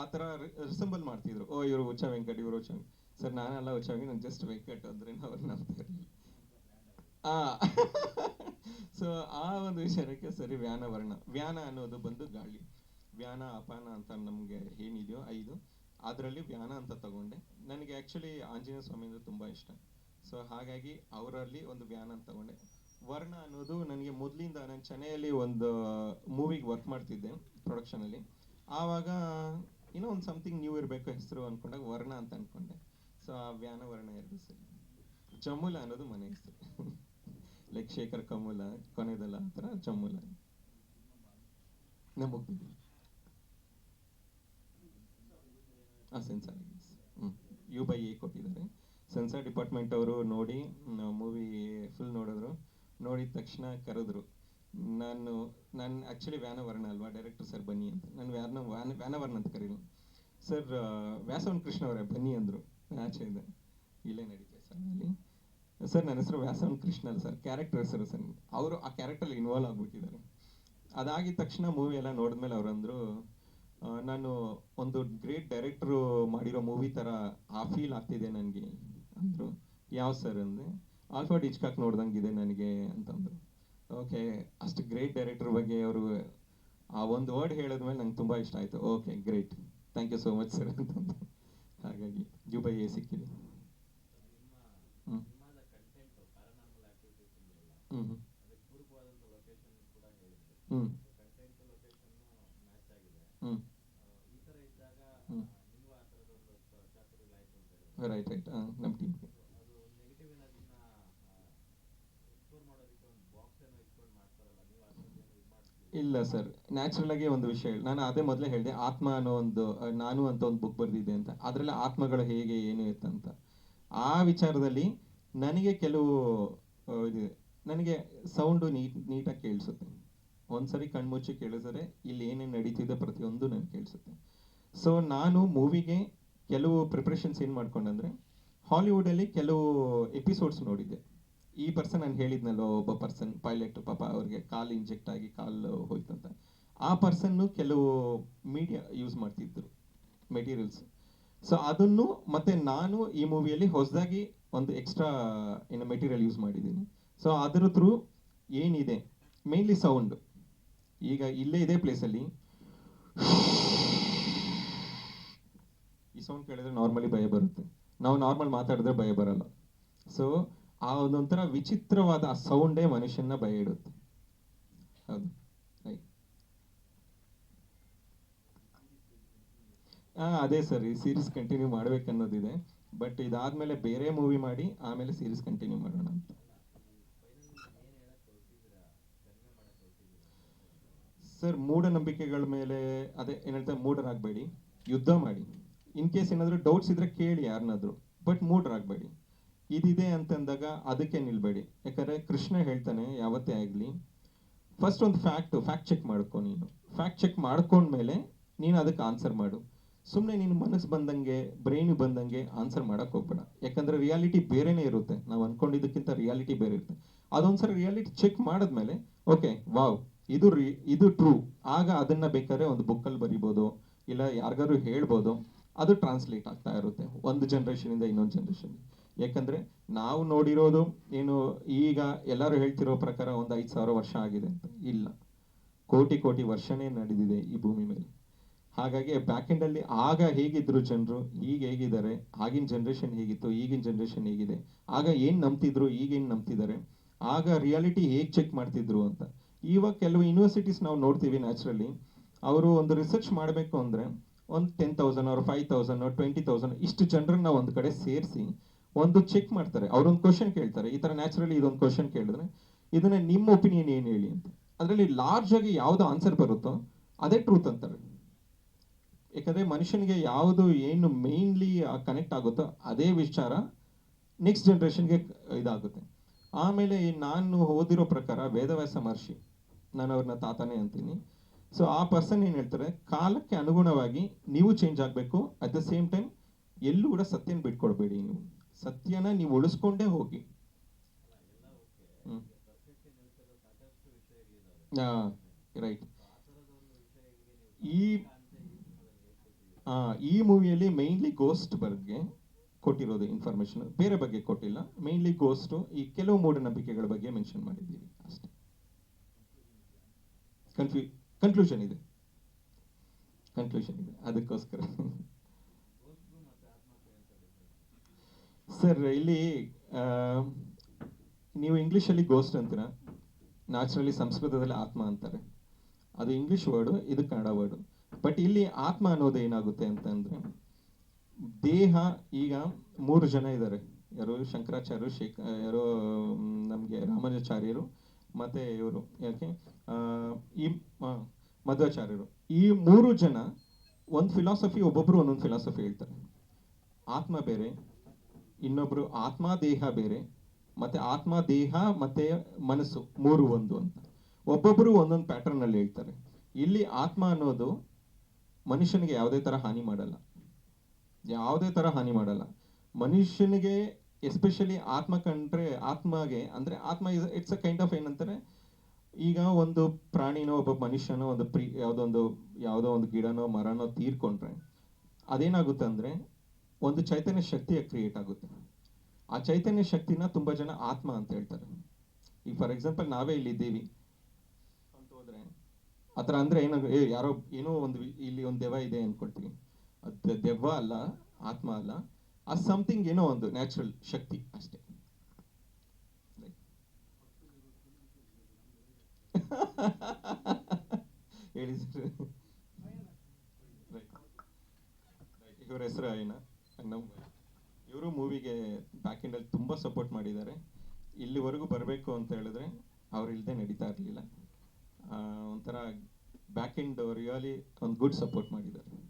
ಆ ಥರ ರಿಸಂಬಲ್ ಮಾಡ್ತಿದ್ರು. ಓ, ಇವರು ಹುಚ್ಚ ವೆಂಕಟ್, ಇವರು ಹುಚ್ಚ ಸರ್ ನಾನೆಲ್ಲ ಹುಚ್ಚ ನಂಗೆ ನಾನು ಜಸ್ಟ್ ವೈಕಟ್ ಅಂದ್ರೆ ಅವ್ರು ನಂಬ್ತಾ ಆ ಸೊ ಆ ಒಂದು ವಿಚಾರಕ್ಕೆ ಸರಿ ವ್ಯಾನ ವರ್ಣ. ವ್ಯಾನ ಅನ್ನೋದು ಬಂದು ಗಾಳಿ. ವ್ಯಾನ, ಅಪಾನ ಅಂತ ನಮಗೆ ಏನಿದೆಯೋ ಐದು. ಅದರಲ್ಲಿ ವ್ಯಾನ ಅಂತ ತಗೊಂಡೆ. ನನಗೆ ಆ್ಯಕ್ಚುಲಿ ಆಂಜನೇಯ ಸ್ವಾಮಿ ಅಂದ್ರೆ ತುಂಬ ಇಷ್ಟ. ಸೊ ಹಾಗಾಗಿ ಅವರಲ್ಲಿ ಒಂದು ವ್ಯಾನ ಅಂತ ತಗೊಂಡೆ. ವರ್ಣ ಅನ್ನೋದು ನನಗೆ ಮೊದಲಿಂದ ನಾನು ಚೆನ್ನೈಯಲ್ಲಿ ಒಂದು ಮೂವಿಗೆ ವರ್ಕ್ ಮಾಡ್ತಿದ್ದೆ ಪ್ರೊಡಕ್ಷನಲ್ಲಿ ಆವಾಗ ಏನೋ ಒಂದು ಸಮಥಿಂಗ್ ನ್ಯೂ ಇರಬೇಕು ಹೆಸರು ಅನ್ಕೊಂಡಾಗ ವರ್ಣ ಅಂತ ಅನ್ಕೊಂಡೆ. ಸೊ ಆ ವ್ಯಾನವರ್ಣ ಎರಡು ಸರಿ. ಜಮುಲ ಅನ್ನೋದು ಮನೆ ಹೆಸರು. ಲೈಕ್ ಶೇಖರ್ ಕಮುಲ, ಕೊನೆದಲ್ಲ ಆ ಥರ ಜಮುಲ ನಾ ಮುಗ್ದಿದ್ದೀನಿ ಹಾಂ ಸೆನ್ಸಾರ್ ಹ್ಞೂ ಯು ಬೈ ಎ ಕೊಟ್ಟಿದ್ದಾರೆ. ಸೆನ್ಸಾರ್ ಡಿಪಾರ್ಟ್ಮೆಂಟ್ ಅವರು ನೋಡಿ ಮೂವಿ ಫುಲ್ ನೋಡಿದ್ರು. ನೋಡಿದ ತಕ್ಷಣ ಕರೆದ್ರು, ನಾನು ನಾನು ಆ್ಯಕ್ಚುಲಿ ವ್ಯಾನವರ್ಣ ಅಲ್ವಾ? ಡೈರೆಕ್ಟರ್ ಸರ್ ಬನ್ನಿ ಅಂತ. ನಾನು ವ್ಯಾನ ವ್ಯಾನ, ವ್ಯಾನವರ್ಣ ಅಂತ ಕರೀನಿ. ಸರ್ ವ್ಯಾಸವನ್ ಕೃಷ್ಣ ಅವರೇ ಬನ್ನಿ ಅಂದರು. ಆಚೆ ಇದೆ. ಇಲ್ಲೇ ನಡೀತದೆ ಸರ್ ಅಲ್ಲಿ. ಸರ್, ನನ್ನ ಹೆಸರು ವ್ಯಾಸನ್ ಕೃಷ್ಣ ಸರ್. ಕ್ಯಾರೆಕ್ಟರ್ ಹೆಸರು ಸರ್. ಅವರು ಆ ಕ್ಯಾರೆಕ್ಟರ್ ಇನ್ವಾಲ್ವ್ ಆಗ್ಬಿಟ್ಟಿದ್ದಾರೆ. ಅದಾಗಿದ ತಕ್ಷಣ ಮೂವಿ ಎಲ್ಲ ನೋಡಿದ್ಮೇಲೆ ಅವರಂದ್ರು ನಾನು ಒಂದು ಗ್ರೇಟ್ ಡೈರೆಕ್ಟ್ರು ಮಾಡಿರೋ ಮೂವಿ ಥರ ಆ ಫೀಲ್ ಆಗ್ತಿದೆ ನನಗೆ. ಅಂದರು. ಯಾವ ಸರ್? ಅಂದೆ. ಆಲ್ಫಾ ನೋಡ್ದಂಗೆ ನೋಡ್ದಂಗಿದೆ ನನಗೆ. ಅಂತಂದರು ಓಕೆ, ಅಷ್ಟು ಗ್ರೇಟ್ ಡೈರೆಕ್ಟರ್ ಬಗ್ಗೆ ಅವರು ಆ ಒಂದು ವರ್ಡ್ ಹೇಳಿದ್ಮೇಲೆ ನಂಗೆ ತುಂಬ ಇಷ್ಟ ಆಯಿತು. Okay great thank you so much sir ಅಂತಂದು ಹಾಗಾಗಿ ಎ ಸಿಕ್ಕಿದೆ. ಹ್ಞೂ ಹ್ಞೂ ಹ್ಞೂ ಹ್ಞೂ ಹ್ಞೂ ರೈಟ್ ರೈಟ್ ಹಾಂ ನಮ್ಮ ಟೀಮ್ಗೆ ಅದು ನೆಗೆಟಿವ್ ಅನ್ನೋದನ್ನ ಎಕ್ಸ್ಪ್ಲೋರ್ ಮಾಡೋದಕ್ಕೆ ಒಂದು ಬಾಕ್ಸ್ ಏನೋ ಇಟ್ಕೊಂಡು ಮಾಡ್ತಾರಲ್ಲ ನೀವು ಆ ಥರದ್ದು ಏನೋ ಇದು ಮಾಡ್ತೀವಿ ಇಲ್ಲ ಸರ್. ನ್ಯಾಚುರಲ್ ಆಗಿ ಒಂದು ವಿಷಯ ಹೇಳಿ. ನಾನು ಅದೇ ಮೊದಲೇ ಹೇಳಿದೆ, ಆತ್ಮ ಅನ್ನೋ ಒಂದು ನಾನು ಅಂತ ಒಂದು ಬುಕ್ ಬರೆದಿದೆ ಅಂತ. ಅದರಲ್ಲಿ ಆತ್ಮಗಳು ಹೇಗೆ, ಏನು ಇತ್ತಂತ ಆ ವಿಚಾರದಲ್ಲಿ ನನಗೆ ಕೆಲವು ಇದು, ನನಗೆ ಸೌಂಡು ನೀಟ್, ನೀಟಾಗಿ ಕೇಳಿಸುತ್ತೆ. ಒಂದ್ಸರಿ ಕಣ್ಮುಚ್ಚಿ ಕೇಳಿದರೆ ಇಲ್ಲಿ ಏನೇನು ನಡೀತಿದೆ ಪ್ರತಿಯೊಂದು ನನಗೆ ಕೇಳಿಸುತ್ತೆ. ಸೊ ನಾನು ಮೂವಿಗೆ ಕೆಲವು ಪ್ರಿಪ್ರೇಷನ್ಸ್ ಏನು ಮಾಡ್ಕೊಂಡಂದ್ರೆ ಹಾಲಿವುಡಲ್ಲಿ ಕೆಲವು ಎಪಿಸೋಡ್ಸ್ ನೋಡಿದ್ದೆ. ಈ ಪರ್ಸನ್ ನಾನು ಹೇಳಿದ್ನಲ್ಲ ಒಬ್ಬ ಪರ್ಸನ್ ಪೈಲಟ್ ಪಾಪ ಅವ್ರಿಗೆ ಕಾಲು ಇಂಜೆಕ್ಟ್ ಆಗಿ ಕಾಲು ಹೋಯ್ತಂತ. ಆ ಪರ್ಸನ್ನು ಕೆಲವು ಮೀಡಿಯಾ ಯೂಸ್ ಮಾಡ್ತಿದ್ರು ಮೆಟೀರಿಯಲ್ಸ್ ಸೊ ಅದನ್ನು ಮತ್ತೆ ನಾನು ಈ ಮೂವಿಯಲ್ಲಿ ಹೊಸದಾಗಿ ಒಂದು ಎಕ್ಸ್ಟ್ರಾ ಏನು ಮೆಟೀರಿಯಲ್ ಯೂಸ್ ಮಾಡಿದ್ದೀನಿ. ಸೊ ಅದರ ಥ್ರೂ ಏನಿದೆ? ಮೇನ್ಲಿ ಸೌಂಡ್ ಈಗ ಇಲ್ಲೇ ಇದೆ ಪ್ಲೇಸಲ್ಲಿ ಈ ಸೌಂಡ್ ಕೇಳಿದ್ರೆ ನಾರ್ಮಲಿ ಭಯ ಬರುತ್ತೆ. ನಾವು ನಾರ್ಮಲ್ ಮಾತಾಡಿದ್ರೆ ಭಯ ಬರಲ್ಲ. ಸೊ ಆ ಒಂದೊಂಥರ ವಿಚಿತ್ರವಾದ ಆ ಸೌಂಡೇ ಮನುಷ್ಯನ ಭಯ ಇಡುತ್ತೆ. ಹೌದು. ಹಾ ಅದೇ ಸರ್, ಈ ಸೀರೀಸ್ ಕಂಟಿನ್ಯೂ ಮಾಡ್ಬೇಕನ್ನೋದಿದೆ. ಬಟ್ ಇದಾದ್ಮೇಲೆ ಬೇರೆ ಮೂವಿ ಮಾಡಿ, ಆಮೇಲೆ ಸೀರೀಸ್ ಕಂಟಿನ್ಯೂ ಮಾಡೋಣ ಅಂತ. ಸರ್, ಮೂಢನಂಬಿಕೆಗಳ ಮೇಲೆ, ಅದೇ ಏನ್ ಹೇಳ್ತಾರೆ, ಮೂಢರಾಗಬೇಡಿ. ಯುದ್ಧ ಮಾಡಿ. ಇನ್ ಕೇಸ್ ಏನಾದರೂ ಡೌಟ್ಸ್ ಇದ್ರೆ ಕೇಳಿ ಯಾರನ್ನಾದ್ರು ಬಟ್ ಮೂಢರಾಗಬೇಡಿ. ಇದಿದೆ ಅಂತಂದಾಗ ಅದಕ್ಕೆ ನಿಲ್ಬೇಡಿ. ಯಾಕಂದ್ರೆ ಕೃಷ್ಣ ಹೇಳ್ತಾನೆ, ಯಾವತ್ತೇ ಆಗಲಿ ಫಸ್ಟ್ ಒಂದು ಫ್ಯಾಕ್ಟ್ ಫ್ಯಾಕ್ಟ್ ಚೆಕ್ ಮಾಡ್ಕೊ ನೀನು. ಫ್ಯಾಕ್ಟ್ ಚೆಕ್ ಮಾಡ್ಕೊಂಡ್ಮೇಲೆ ನೀನು ಅದಕ್ಕೆ ಆನ್ಸರ್ ಮಾಡು. ಸುಮ್ಮನೆ ನೀನು ಮನಸ್ಸು ಬಂದಂಗೆ ಬ್ರೈನ್ ಬಂದಂಗೆ ಆನ್ಸರ್ ಮಾಡಕ್ ಹೋಗ್ಬೇಡ. ಯಾಕಂದ್ರೆ ರಿಯಾಲಿಟಿ ಬೇರೆನೇ ಇರುತ್ತೆ. ನಾವು ಅನ್ಕೊಂಡಿದ್ದಕ್ಕಿಂತ ರಿಯಾಲಿಟಿ ಬೇರೆ ಇರುತ್ತೆ. ಅದೊಂದ್ಸರಿ ರಿಯಾಲಿಟಿ ಚೆಕ್ ಮಾಡಿದ್ಮೇಲೆ ಓಕೆ ವಾವ್ ಇದು ರಿ ಇದು ಟ್ರೂ ಆಗ ಅದನ್ನ ಬೇಕಾದ್ರೆ ಒಂದು ಬುಕ್ಕಲ್ಲಿ ಬರಿಬೋದು, ಇಲ್ಲ ಯಾರಿಗಾರು ಹೇಳ್ಬೋದು, ಅದು ಟ್ರಾನ್ಸ್ಲೇಟ್ ಆಗ್ತಾ ಇರುತ್ತೆ. ಒಂದು ಜನ್ರೇಷನಿಂದ ಇನ್ನೊಂದು ಜನರೇಷನ್ ಯಾಕಂದ್ರೆ ನಾವು ನೋಡಿರೋದು ಏನು ಈಗ ಎಲ್ಲರೂ ಹೇಳ್ತಿರೋ ಪ್ರಕಾರ ಒಂದು ಐದು ಸಾವಿರ ವರ್ಷ ಆಗಿದೆ ಅಂತ. ಇಲ್ಲ. ಕೋಟಿ ಕೋಟಿ ವರ್ಷನೇ ನಡೆದಿದೆ ಈ ಭೂಮಿ ಮೇಲೆ. ಹಾಗಾಗಿ ಬ್ಯಾಕ್ ಎಂಡ್ ಅಲ್ಲಿ ಆಗ ಹೇಗಿದ್ರು ಜನರು, ಈಗ ಹೇಗಿದ್ದಾರೆ, ಆಗಿನ ಜನ್ರೇಷನ್ ಹೇಗಿತ್ತು, ಈಗಿನ ಜನ್ರೇಷನ್ ಹೇಗಿದೆ, ಆಗ ಏನು ನಂಬ್ತಿದ್ರು, ಈಗ ಏನ್ ನಂಬ್ತಿದ್ದಾರೆ, ಆಗ ರಿಯಾಲಿಟಿ ಹೇಗೆ ಚೆಕ್ ಮಾಡ್ತಿದ್ರು ಅಂತ. ಇವಾಗ ಕೆಲವು ಯೂನಿವರ್ಸಿಟೀಸ್ ನಾವು ನೋಡ್ತೀವಿ ನ್ಯಾಚುರಲಿ ಅವರು ಒಂದು ರಿಸರ್ಚ್ ಮಾಡಬೇಕು ಅಂದ್ರೆ ಒಂದು ಟೆನ್ ತೌಸಂಡ್ ಅವ್ರು ಫೈವ್ ತೌಸಂಡ್ ಟ್ವೆಂಟಿ ತೌಸಂಡ್ ಇಷ್ಟು ಜನರನ್ನ ಒಂದು ಕಡೆ ಸೇರಿಸಿ ಒಂದು ಚೆಕ್ ಮಾಡ್ತಾರೆ. ಅವ್ರೊಂದು ಕ್ವಶನ್ ಕೇಳ್ತಾರೆ. ಈ ತರ ನ್ಯಾಚುರಲಿ ಇದೊಂದು ಕ್ವಶನ್ ಕೇಳಿದ್ರೆ ಇದನ್ನ ನಿಮ್ಮ ಒಪಿನಿಯನ್ ಏನ್ ಹೇಳಿ ಅಂತ. ಅದರಲ್ಲಿ ಲಾರ್ಜ್ ಆಗಿ ಯಾವ್ದು ಆನ್ಸರ್ ಬರುತ್ತೋ ಅದೇ ಟ್ರೂತ್ ಅಂತಾರೆ. ಯಾಕಂದ್ರೆ ಮನುಷ್ಯನಿಗೆ ಯಾವುದು ಏನು ಮೇನ್ಲಿ ಕನೆಕ್ಟ್ ಆಗುತ್ತೋ ಅದೇ ವಿಚಾರ ನೆಕ್ಸ್ಟ್ ಜನ್ರೇಷನ್ಗೆ ಇದಾಗುತ್ತೆ. ಆಮೇಲೆ ನಾನು ಓದಿರೋ ಪ್ರಕಾರ ವೇದವ್ಯಾಸ ಮಹರ್ಷಿ, ನಾನು ಅವ್ರನ್ನ ತಾತನೇ ಅಂತೀನಿ. ಸೊ ಆ ಪರ್ಸನ್ ಏನು ಹೇಳ್ತಾರೆ, ಕಾಲಕ್ಕೆ ಅನುಗುಣವಾಗಿ ನೀವು ಚೇಂಜ್ ಆಗಬೇಕು. ಅಟ್ ದ ಸೇಮ್ ಟೈಮ್ ಎಲ್ಲೂ ಕೂಡ ಸತ್ಯನ ಬಿಟ್ಕೊಡ್ಬೇಡಿ ನೀವು. ಸತ್ಯನ ನೀವು ಉಳಿಸ್ಕೊಂಡೇ ಹೋಗಿ. ರೈಟ್ ಈ ಈ ಮೂವಿಯಲ್ಲಿ ಮೇನ್ಲಿ ಗೋಸ್ಟ್ ಬಗ್ಗೆ ಕೊಟ್ಟಿರೋದು ಇನ್ಫಾರ್ಮೇಶನ್ ಬೇರೆ ಬಗ್ಗೆ ಕೊಟ್ಟಿಲ್ಲ. ಮೇನ್ಲಿ ಗೋಸ್ಟ್ ಈ ಕೆಲವು ಮೂಢನಂಬಿಕೆಗಳ ಬಗ್ಗೆ ಮೆನ್ಷನ್ ಮಾಡಿದ್ದೀವಿ ಅಷ್ಟೇ. ಕನ್ಕ್ಲೂಷನ್ ಇದೆ. ಕನ್ಕ್ಲೂಷನ್ ಇದೆ. ಅದಕ್ಕೋಸ್ಕರ ಗೋಸ್ಟ್ರು ಮತ್ತೆ ಆತ್ಮಹತ್ಯೆ ಅಂತ ಡಿಫ್ರೆನ್ಸ್ ಸರ್ ಇಲ್ಲಿ ನೀವು ನೀವು ಇಂಗ್ಲೀಷಲ್ಲಿ ಗೋಸ್ಟ್ ಅಂತೀರಾ? ನ್ಯಾಚುರಲಿ ಸಂಸ್ಕೃತದಲ್ಲಿ ಆತ್ಮ ಅಂತಾರೆ. ಅದು ಇಂಗ್ಲಿಷ್ ವರ್ಡು ಇದು ಕನ್ನಡ ವರ್ಡು ಬಟ್ ಇಲ್ಲಿ ಆತ್ಮ ಅನ್ನೋದು ಏನಾಗುತ್ತೆ ಅಂತಂದ್ರೆ, ದೇಹ ಈಗ ಮೂರು ಜನ ಇದ್ದಾರೆ ಯಾರು ಶಂಕರಾಚಾರ್ಯರು, ಶೇಖ, ಯಾರೋ ನಮಗೆ ರಾಮಾನುಜಾಚಾರ್ಯರು, ಮತ್ತೆ ಇವರು. ಯಾಕೆ? ಈ ಮಧ್ವಾಚಾರ್ಯರು. ಈ ಮೂರು ಜನ ಒಂದು ಫಿಲಾಸಫಿ ಒಬ್ಬೊಬ್ರು ಒಂದೊಂದು ಫಿಲಾಸಫಿ ಹೇಳ್ತಾರೆ. ಆತ್ಮ ಬೇರೆ ಇನ್ನೊಬ್ರು ಆತ್ಮ, ದೇಹ ಬೇರೆ, ಮತ್ತೆ ಆತ್ಮ, ದೇಹ, ಮತ್ತೆ ಮನಸ್ಸು, ಮೂರು ಒಂದು ಅಂತ. ಒಬ್ಬೊಬ್ಬರು ಒಂದೊಂದು ಪ್ಯಾಟರ್ನ್ ಅಲ್ಲಿ ಹೇಳ್ತಾರೆ. ಇಲ್ಲಿ ಆತ್ಮ ಅನ್ನೋದು ಮನುಷ್ಯನಿಗೆ ಯಾವುದೇ ತರ ಹಾನಿ ಮಾಡಲ್ಲ. ಯಾವುದೇ ತರ ಹಾನಿ ಮಾಡಲ್ಲ. ಮನುಷ್ಯನಿಗೆ ಎಸ್ಪೆಷಲಿ ಆತ್ಮ ಕಂಡ್ರೆ, ಆತ್ಮಗೆ, ಅಂದ್ರೆ ಆತ್ಮ is it's a kind of ಏನಂತಾರೆ, ಈಗ ಒಂದು ಪ್ರಾಣಿನೋ, ಒಬ್ಬ ಮನುಷ್ಯನೋ, ಒಂದು ಪ್ರೀ, ಯಾವುದೋ ಒಂದು ಯಾವುದೋ ಒಂದು ಗಿಡನೋ, ಮರನೋ ತೀರ್ಕೊಂಡ್ರೆ, ಅದೇನಾಗುತ್ತೆ ಅಂದ್ರೆ ಒಂದು ಚೈತನ್ಯ ಶಕ್ತಿಯ ಕ್ರಿಯೇಟ್ ಆಗುತ್ತೆ. ಆ ಚೈತನ್ಯ ಶಕ್ತಿನ ತುಂಬಾ ಜನ ಆತ್ಮ ಅಂತ ಹೇಳ್ತಾರೆ. ಈಗ ಫಾರ್ ಎಕ್ಸಾಂಪಲ್ ನಾವೇ ಇಲ್ಲಿ ಇದ್ದೀವಿ. ಅಂತ ಹೋದ್ರೆ ಆ ಥರ ಅಂದ್ರೆ ಏನೋ ಯಾರೋ ಏನೋ ಒಂದು ಇಲ್ಲಿ ಒಂದು ದೆವ್ವ ಇದೆ ಅನ್ಕೊಳ್ತೀವಿ. ಅದು ದೆವ್ವ ಅಲ್ಲ, ಆತ್ಮ ಅಲ್ಲ, ಆ ಸಮಥಿಂಗ್ ಏನೋ ಒಂದು ನ್ಯಾಚುರಲ್ ಶಕ್ತಿ ಅಷ್ಟೇ. ಹೇಳಿ ಸರ್ ಇವ್ರ ಹೆಸರು ಅಯ್ಯನ ನಮ್ಮ ಇವರು ಮೂವಿಗೆ ಬ್ಯಾಕ್ ಎಂಡಲ್ಲಿ ತುಂಬ ಸಪೋರ್ಟ್ ಮಾಡಿದ್ದಾರೆ. ಇಲ್ಲಿವರೆಗೂ ಬರಬೇಕು ಅಂತ ಹೇಳಿದ್ರೆ ಅವ್ರು ಇಲ್ಲದೆ ನಡೀತಾ ಇರಲಿಲ್ಲ. ಒಂಥರ ಬ್ಯಾಕ್ ಎಂಡ್ ರಿಯಲಿ ಒಂದು ಗುಡ್ ಸಪೋರ್ಟ್ ಮಾಡಿದ್ದಾರೆ.